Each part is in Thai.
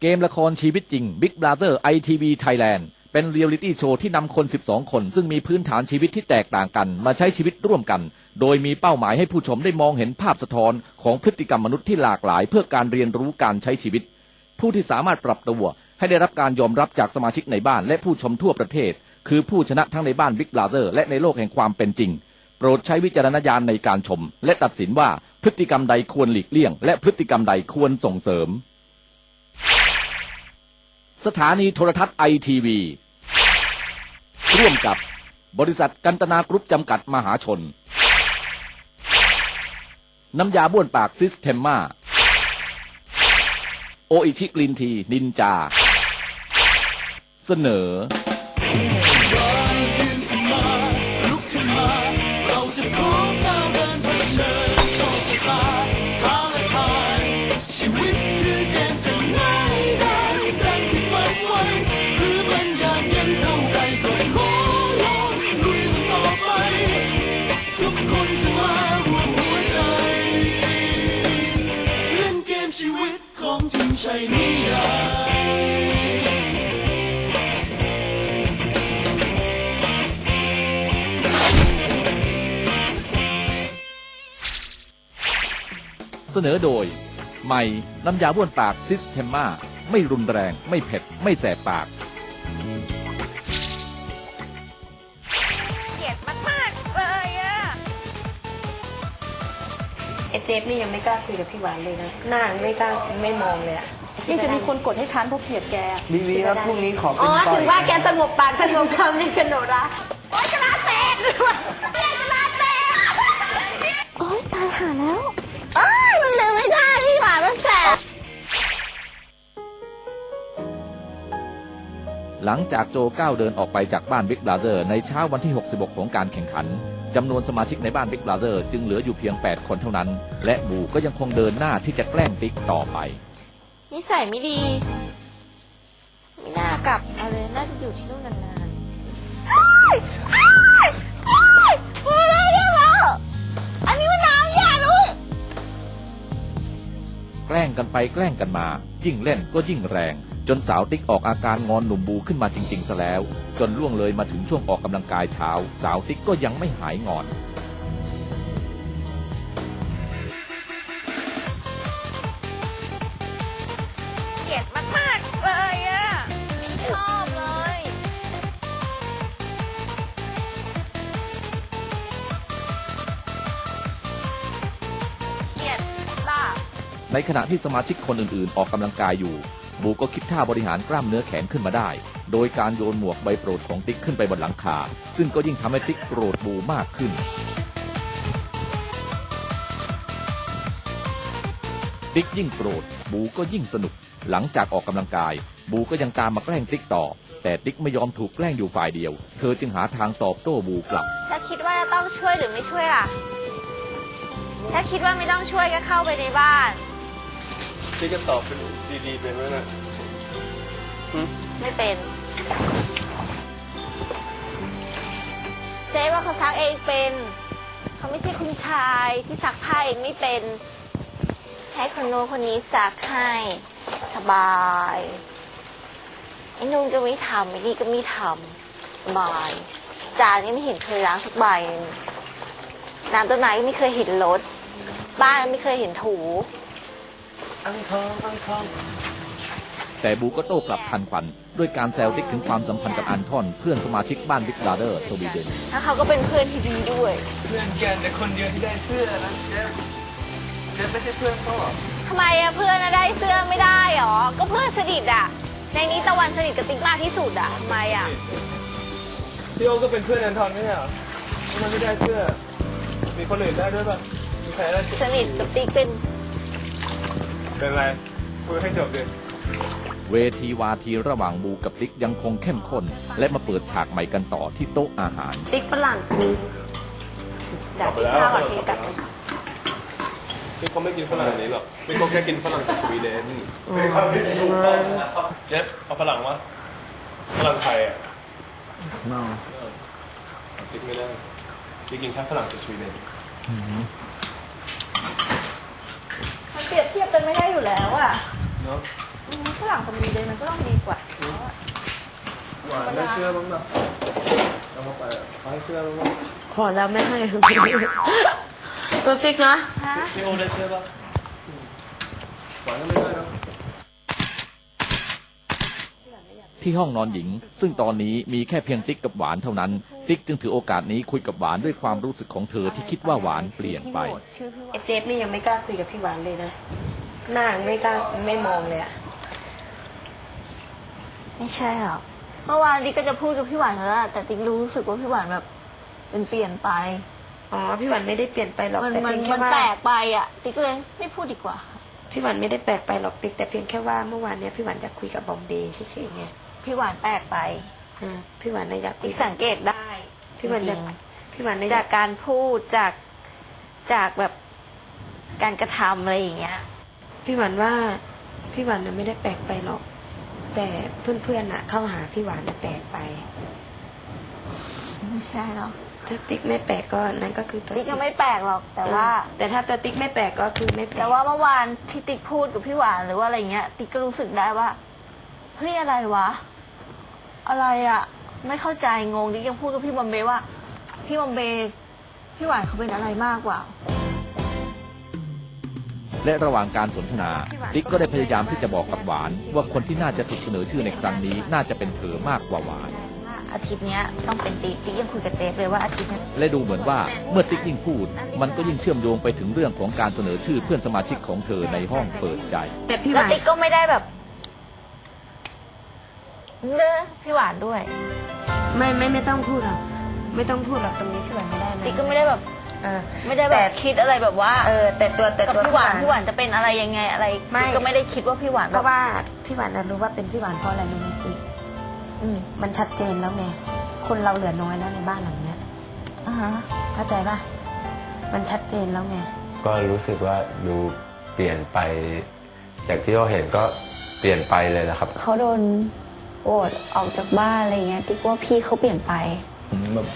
เกมละครชีวิตจริง Big Brother ITV Thailand เป็นเรียลลิตี้โชว์ที่นำคน 12 คน ซึ่งมีพื้นฐานชีวิตที่แตกต่างกัน มาใช้ชีวิตร่วมกัน โดยมีเป้าหมายให้ผู้ชมได้มองเห็นภาพสะท้อน ของพฤติกรรมมนุษย์ที่หลากหลาย เพื่อการเรียนรู้การใช้ชีวิต ผู้ที่สามารถปรับตัว ให้ได้รับการยอมรับจากสมาชิกในบ้าน และผู้ชมทั่วประเทศ คือผู้ชนะทั้งในบ้าน Big Brother และในโลกแห่งความเป็นจริง โปรดใช้วิจารณญาณในการชม และตัดสินว่าพฤติกรรมใดควรหลีกเลี่ยง และพฤติกรรมใดควรส่งเสริม สถานีโทรทัศน์ไอทีวี ร่วมกับบริษัทกันตนากรุ๊ปจำกัดมหาชน น้ำยาบ้วนปากซิสเทมมาโออิชิกลินที นินจา เสนอ เสนอโดย ใหม่น้ำยาบ้วนปากซิสเทมมาไม่รุนแรง ไม่เผ็ด ไม่แสบปาก เกลียดมันมากเลยอะไอเจฟนี่ยังไม่กล้าคุยกับพี่หวานเลยนะ หน้าไม่กล้าไม่มองเลยอะยังจะมีคนกดให้ฉันเพราะเกลียดแก ดีวีครับพรุ่งนี้ขออ๋เป็อนต่อยถึงว่าแกสงบปากสงบคำนี่กันหนูรักโอ๊ยจะมาเป็ดจะมาเป็ดโอ๊ยตายหาแล้วเอ้ยมันลืม ไม่ได้พี่หวานมันแสบหลังจากโจก้าวเดินออกไปจากบ้านบิ๊กบ r เ t อร์ในเช้าวันที่ 66 ของการแข่งขันจำนวนสมาชิกในบ้านบิ๊กบ r เ t อร์จึงเหลืออยู่เพียง 8 คนเท่านั้น และบูก็ยังคงเดินหน้าที่จะแกล้งติ๊กต่อไป นิสัยไม่ดี ไม่น่ากลับมาเลยน่าจะอยู่ที่นู่นนาน แกล้งกันไปแกล้งกันมา ยิ่งเล่นก็ยิ่งแรง จนสาวติ๊กออกอาการงอนหนุ่มบูขึ้นมาจริงๆซะแล้ว จนล่วงเลยมาถึงช่วงออกกำลังกายเช้า สาวติ๊กก็ยังไม่หายงอน ในขณะที่สมาชิกคนอื่นๆ ออกกำลังกายอยู่ บูก็คิดท่าบริหารกล้ามเนื้อแขนขึ้นมาได้ โดยการโยนหมวกใบโปรดของติ๊กขึ้นไปบนหลังคา ซึ่งก็ยิ่งทำให้ติ๊กโกรธบูมากขึ้น ติ๊กยิ่งโกรธบูก็ยิ่งสนุก หลังจากออกกำลังกาย บูก็ยังตามมาแกล้งติ๊กต่อ แต่ติ๊กไม่ยอมถูกแกล้งอยู่ฝ่ายเดียว เธอจึงหาทางตอบโต้บูกลับ ถ้าคิดว่าจะต้องช่วยหรือไม่ช่วยล่ะ ถ้าคิดว่าไม่ต้องช่วยก็เข้าไปในบ้าน พี่ก็ตอบเป็นดีๆเป็นไว้นะไม่เป็น เจ๊ว่าเขาซักเองเป็น เขาไม่ใช่คุณชายที่ซักผ้าเองไม่เป็น ให้คนโน้นคนนี้ซักให้สบายไอ้นุ่นก็ไม่ทำไอ้นี่ก็ไม่ทำสบายจานก็ไม่เห็นเคยล้างสักใบหนึ่งน้ำต้นไม้ก็ไม่เคยเห็นรดบ้านก็ไม่เคยเห็นถู อังทองอังทอง แต่บูก็โต้กลับทันควันด้วยการแซวติ๊กถึงความสัมพันธ์กับอันทอนเพื่อนสมาชิกบ้านบิ๊กบ r เ t อร์สวีเดน แล้วเขาก็เป็นเพื่อนที่ดีด้วย เพื่อนแกนแต่คนเดียวที่ได้เสื้อนะเจ๊เจ๊ไม่ใช่เพื่อนเขาหรอทำไมอะเพื่อนอะได้เสื้อไม่ได้หรอ ก็เพื่อนสนิทอะในนี้ตะวันสนิทกับติ๊กมากที่สุดอะทำไมอะพี่โอก็เป็นเพื่อนอันทอนไม่ใช่เหรอทำไมไม่ได้เสื้อ มีคนอื่นได้ด้วยป่ะมีใครได้สนิทกับติ๊กเป็น เป็นไรคุยให้จบดิเวทีวาทีระหว่างบูกับติ๊กยังคงเข้มข้น และมาเปิดฉากใหม่กันต่อที่โต๊ะอาหาร ติ๊กฝรั่งเดี๋ยวติ๊กข้าวก่อนพี่กลับไปพี่เขาไม่กินฝรั่งอันนี้หรอกพี่เขาแค่กินฝรั่งจากสวีเดนเจฟเอาฝรั่งวะฝรั่งไทยอะ No. ติ๊กไม่ได้พี่กินแค่ฝรั่งจากสวีเดนมันเป รียบเทียบกันไม่ได้อยู่แล้วอะเนาะฝรั่งคนดีเลยมันก็ต้องดีกว่าหวานได้เชื่อบ้างนะเอาเข้าไปอะเขาให้เชื่อบ้างไหมขอแล้วไม่ให้ตัวติ๊กเนาะพี่โอได้เชื่อบ้างหวานก็ไม่ได้เนอะที่ห้องนอนหญิง ซึ่งตอนนี้มีแค่เพียงติ๊กกับหวานเท่านั้น ติ๊กจึงถือโอกาสนี้คุยกับหวานด้วยความรู้สึกของเธอที่คิดว่าหวานเปลี่ยนไป ชื่อพี่หวานไอเจฟนี่ยังไม่กล้าคุยกับพี่หวานเลยนะ หน้าไม่กล้าไม่มองเลยอะไม่ใช่หรอกเมื่อวานติ๊กก็จะพูดกับพี่หวานแล้วล่ะแต่ติ๊กรู้สึกว่าพี่หวานแบบเป็นเปลี่ยนไป อ๋อพี่หวานไม่ได้เปลี่ยนไปหรอกมันแต่มันเพียงแค่มันว่าแปลกไปอะ ติ๊กเลยไม่พูดดีกว่า พี่หวานไม่ได้แปลกไปหรอกติ๊กแต่เพียงแค่ว่าเมื่อวานเนี้ยพี่หวานอยากคุยกับบอมเบย์เฉยๆไงพี่หวานแปลกไป อ่าพี่หวานน่ะอยากคุติ๊ยกสังเกตได้ พี่หวานอยากจริง พี่หวานน่ะๆอจายากกการพูดจากจากแบบการกระทำอะไรอย่างเงี้ย พี่หวานว่า พี่หวานน่ะไม่ได้แปลกไปหรอก แต่เพื่อนๆน่ะ เข้าหาพี่หวานน่ะแปลกไป ไม่ใช่หรอกถ้าติ๊กไม่แปลกก็นั่นก็คือตัวติ๊กยังไม่แปลกหรอกแต่ว่า เออแต่ถ้าตัวติ๊กไม่แปลกก็คือไม่แปลกแต่ว่าเมื่อวานที่ติ๊กพูดกับพี่หวานหรือว่าอะไรเงี้ย ติ๊กก็รู้สึกได้ว่าเฮ้ยอะไรวะ อะไรอะไม่เข้าใจงงติ๊กยังพูดกับพี่บอมเบย์ว่า พี่บอมเบย์พี่หวานเขาเป็นอะไรมากกว่า และระหว่างการสนทนาติ๊กก็ได้พยายามที่จะบอกกับหวาน ว่าคนที่น่าจะถูกเสนอชื่อในครั้งนี้น่าจะเป็นเธอมากกว่าหวาน ว่าอาทิตย์เนี้ยต้องเป็นติ๊กติ๊กยังคุยกับเจฟเลยว่าอาทิตย์เนี้ยและดูเหมือนว่าเมื่อติ๊กยิ่งพูด มันก็ยิ่งเชื่อมโยงไปถึงเรื่องของการเสนอชื่อเพื่อนสมาชิกของเธอในห้องเปิดใจ แต่พี่หแล้ววานติ๊กก็ไม่ได้แบบ เลือพี่หวานด้วยไม่ไม่ไม่ต้องพูดหรอกไม่ต้องพูดหรอกตรงนี้พี่หวานไม่ได้นะติ๊กก็ไม่ได้แบบเออ ไม่ได้แบแต่ บคิดอะไรแบบว่าเออแต่ตัวแต่กับตัวพี่หวานพี่หวานจะเป็นอะไรยังไงอะไรไม่ ติ๊กก็ไม่ได้คิดว่าพี่หวานเพแบบราะว่าพี่หวานน่ะรู้ว่าเป็นพี่หวานเพราะอะไรรู้ไหมติ๊กอืมมันชัดเจนแล้วไงคนเราเหลือน้อยแล้วในบ้านหลังเนี้ยอ่าฮะเข้าใจป่ะมันชัดเจนแล้วไงก็รู้สึกว่าดูเปลี่ยนไป จากที่เราเห็นก็เปลี่ยนไปเลยนะครับ เขาโดน โอดออกจากบ้านอะไรเงี้ยติ๊กว่าพี่เขาเปลี่ยนไปผมแบบ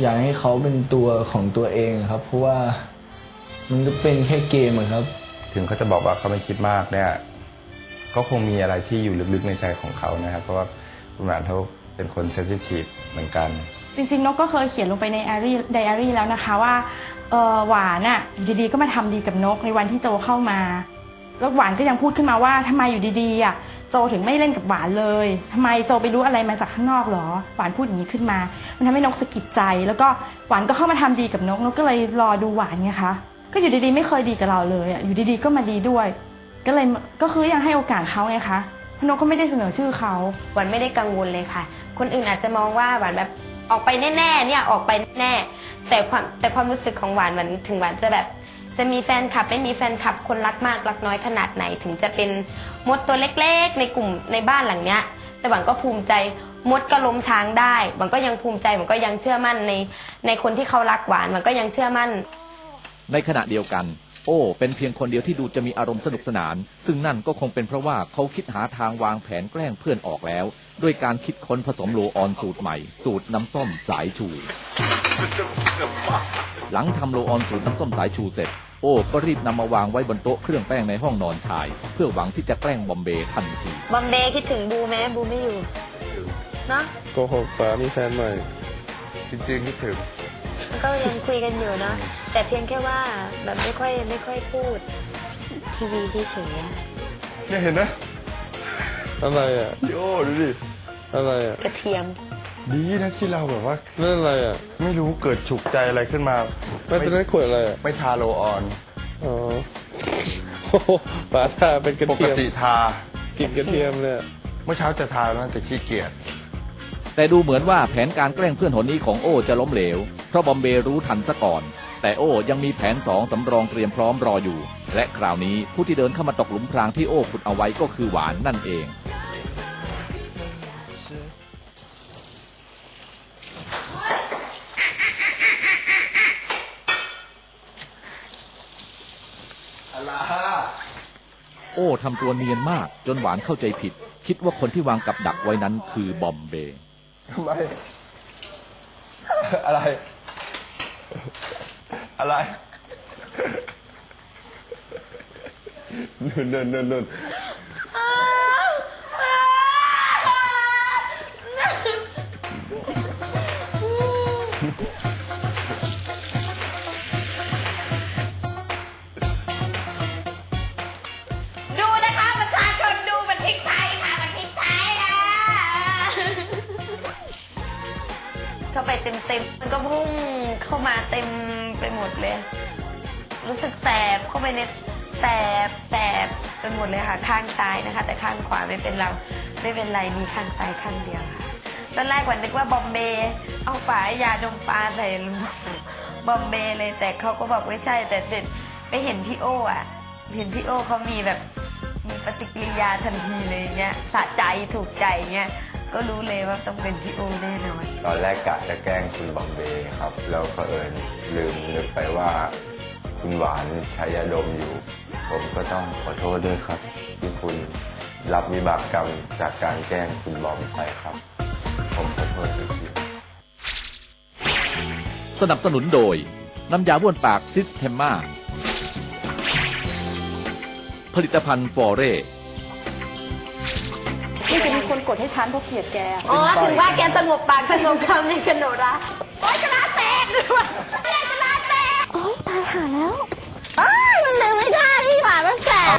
อยากให้เขาเป็นตัวของตัวเองครับ เพราะว่ามันก็เป็นแค่เกมอะครับ ถึงเขาจะบอกว่าเขาไม่คิดมากเนี่ย ก็คงมีอะไรที่อยู่ลึกๆในใจของเขานะครับ เพราะว่าคุณหมานเขาเป็นคนเซนซิทีฟเหมือนกัน จริงๆนกก็เคยเขียนลงไปในไดอารี่ไดอารี่แล้วนะคะว่าเออหวานอะอยู่ดีๆก็มาทำดีกับนกในวันที่โจเข้ามา แล้วหวานก็ยังพูดขึ้นมาว่าทำไมอยู่ดีๆอะ โจถึงไม่เล่นกับหวานเลยทำไมโจไปรู้อะไรมาจากข้างนอกเหรอ หวานพูดอย่างนี้ขึ้นมา มันทำให้นกสะกิดใจ แล้วก็หวานก็เข้ามาทำดีกับนก นกก็เลยรอดูหวานไงคะ ก็อยู่ดีๆไม่เคยดีกับเราเลยอะอยู่ดีๆก็มาดีด้วย ก็เลยก็คือยังให้โอกาสเขาไงคะพราะนกก็ไม่ได้เสนอชื่อเขาหวานไม่ได้กังวลเลยค่ะ คนอื่นอาจจะมองว่าหวานแบบออกไปแน่ๆเนี่ยออกไปแน่ แต่ความแต่ความรู้สึกของหวานหวานถึงหวานจะแบบ จะมีแฟนคลับไม่มีแฟนคลับคนรักมากรักน้อยขนาดไหน ถึงจะเป็นมดตัวเล็กๆ ในกลุ่มในบ้านหลังเนี้ย แต่หวานก็ภูมิใจมดก็ล้มช้างได้หวานก็ยังภูมิใจหวานก็ยังเชื่อมั่นในในคนที่เขารักหวานหวานก็ยังเชื่อมั่น ในขณะเดียวกัน โอ้ เป็นเพียงคนเดียวที่ดูจะมีอารมณ์สนุกสนาน ซึ่งนั่นก็คงเป็นเพราะว่าเขาคิดหาทางวางแผนแกล้งเพื่อนออกแล้ว ด้วยการคิดค้นผสมโลออนสูตรใหม่ สูตรน้ำส้มสายชู หลังทำโลออนสูตรน้ำส้มสายชูเสร็จ โอ้ก็รีบนำมาวางไว้บนโต๊ะเครื่องแป้งในห้องนอนชาย เพื่อหวังที่จะแกล้งบอมเบย์ทันที บอมเบย์คิดถึงบูไหมบูไม่อยู่เนาะโกหกป๋ามีแฟนใหม่ จริงๆคิดถึงก็ยังคุยกันอยู่เนาะแต่เพียงแค่ว่าแบบไม่ค่อยไม่ค่อยพูด ทีวีเฉยๆอะเนี่ยเห็นนะอะไรอะโอ้ดูดิอะไรอะกระเทียม ดีนะที่เราแบบว่า เรื่องอะไรอะไม่รู้เกิดฉุกใจอะไรขึ้นมา ไม่ตอนนั้นขวดอะไรอะไม่ทาโลออน อ๋อโอ้โหปลาทาเป็นกระปกเทียมติทากินกระเทียมเลยอะเมื่อเช้าจะทาแล้วแต่ขี้เกียจ แต่ดูเหมือนว่าแผนการแกล้งเพื่อนหนนี้ของโอ้จะล้มเหลว เพราะบอมเบย์รู้ทันซะก่อน แต่โอ้ยังมีแผนสองสำรองเตรียมพร้อมรออยู่ และคราวนี้ผู้ที่เดินเข้ามาตกหลุมพรางที่โอ้ขุดเอาไว้ก็คือหวานนั่นเอง โอ้ทำตัวเนียนมาก จนหวานเข้าใจผิด คิดว่าคนที่วางกับดักไว้นั้นคือบอมเบย์ทำไมอะไร อะไรนุ่นนุ่นนุ่นนุ่น เลย รู้สึกแสบเข้าไปในแสบแสบไปหมดเลยค่ะ ข้างซ้ายนะคะ แต่ข้างขวาไม่เป็นเราไม่เป็นไรมีข้างซ้ายข้างเดียวค่ะตอนแรกหวันนึกว่าบอมเบย์เอาฝายาดมปลาใส่บอมเบย์เลยแต่เขาก็บอกไม่ใช่ แต่เด็ดไปเห็นพี่โออะเห็นพี่โอเขามีแบบมีปฏิกิริยาทันทีเลยเงี้ยสะใจถูกใจเงี้ย ก็รู้เลยว่าต้องเป็นพี่โอแน่นอนตอนแรกกะจะแกล้งคุณบอมเบย์ครับแล้วเผอิญลืมนึกไปว่า คุณหวานใช้ยาดมอยู่ ผมก็ต้องขอโทษด้วยครับ ที่คุณรับวิบากกรรมจากการแกล้งคุณบอมไปครับ ผมขอโทษจริงๆสนับสนุนโดย น้ำยาบ้วนปากซิสเทมมาผลิตภัณฑ์ฟอเร่ นี่จะมีคนกดให้ฉันเพราะเกลียดแก อ๋อ ถึงว่าแกสงบปากสงบคำในกันโนระโอ๊ยกระลาแตกด้วยกระลาแตกโอ๊ยตายหาแล้วอ้าวมันไม่ได้พี่หวานมันแสบ